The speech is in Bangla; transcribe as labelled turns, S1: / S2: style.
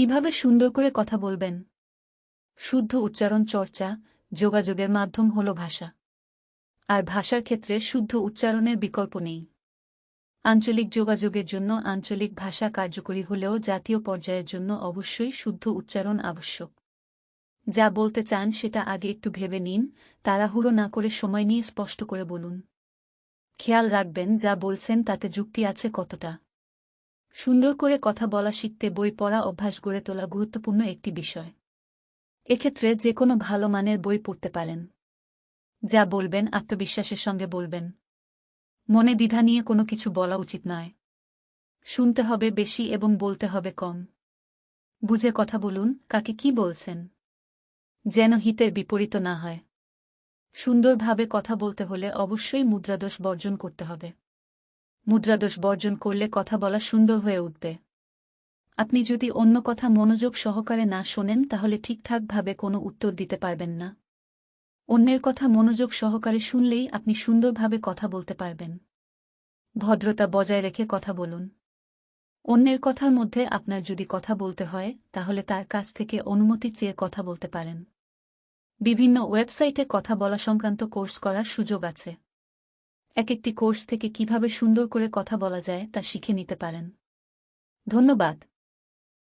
S1: কীভাবে সুন্দর করে কথা বলবেন? শুদ্ধ উচ্চারণ চর্চা, যোগাযোগের মাধ্যম হল ভাষা। আর ভাষার ক্ষেত্রে শুদ্ধ উচ্চারণের বিকল্প নেই। আঞ্চলিক যোগাযোগের জন্য আঞ্চলিক ভাষা কার্যকরী হলেও জাতীয় পর্যায়ের জন্য অবশ্যই শুদ্ধ উচ্চারণ আবশ্যক। যা বলতে চান সেটা আগে একটু ভেবে নিন, তাড়াহুড়ো না করে সময় নিয়ে স্পষ্ট করে বলুন। খেয়াল রাখবেন যা বলছেন তাতে যুক্তি আছে কতটা। সুন্দর করে কথা বলা শিখতে বই পড়া অভ্যাস গড়ে তোলা গুরুত্বপূর্ণ একটি বিষয়। এক্ষেত্রে যে কোনো ভালো মানের বই পড়তে পারেন। যা বলবেন, আত্মবিশ্বাসের সঙ্গে বলবেন। মনে দ্বিধা নিয়ে কোনো কিছু বলা উচিত নয়। শুনতে হবে বেশি এবং বলতে হবে কম। বুঝে কথা বলুন, কাকে কি বলছেন? যেন হিতের বিপরীত না হয়। সুন্দরভাবে কথা বলতে হলে অবশ্যই মুদ্রাদোষ বর্জন করতে হবে। মুদ্রাদোষ বর্জন করলে কথা বলা সুন্দর হয়ে উঠবে। আপনি যদি অন্য কথা মনোযোগ সহকারে না শোনেন, তাহলে ঠিকঠাকভাবে কোনো উত্তর দিতে পারবেন না। অন্যের কথা মনোযোগ সহকারে শুনলেই আপনি সুন্দরভাবে কথা বলতে পারবেন। ভদ্রতা বজায় রেখে কথা বলুন। অন্যের কথার মধ্যে আপনার যদি কথা বলতে হয়, তাহলে তার কাছ থেকে অনুমতি চেয়ে কথা বলতে পারেন। বিভিন্ন ওয়েবসাইটে কথা বলা সংক্রান্ত কোর্স করার সুযোগ আছে। এক একটি কোর্স থেকে কীভাবে সুন্দর করে কথা বলা যায় তা শিখে নিতে পারেন। ধন্যবাদ।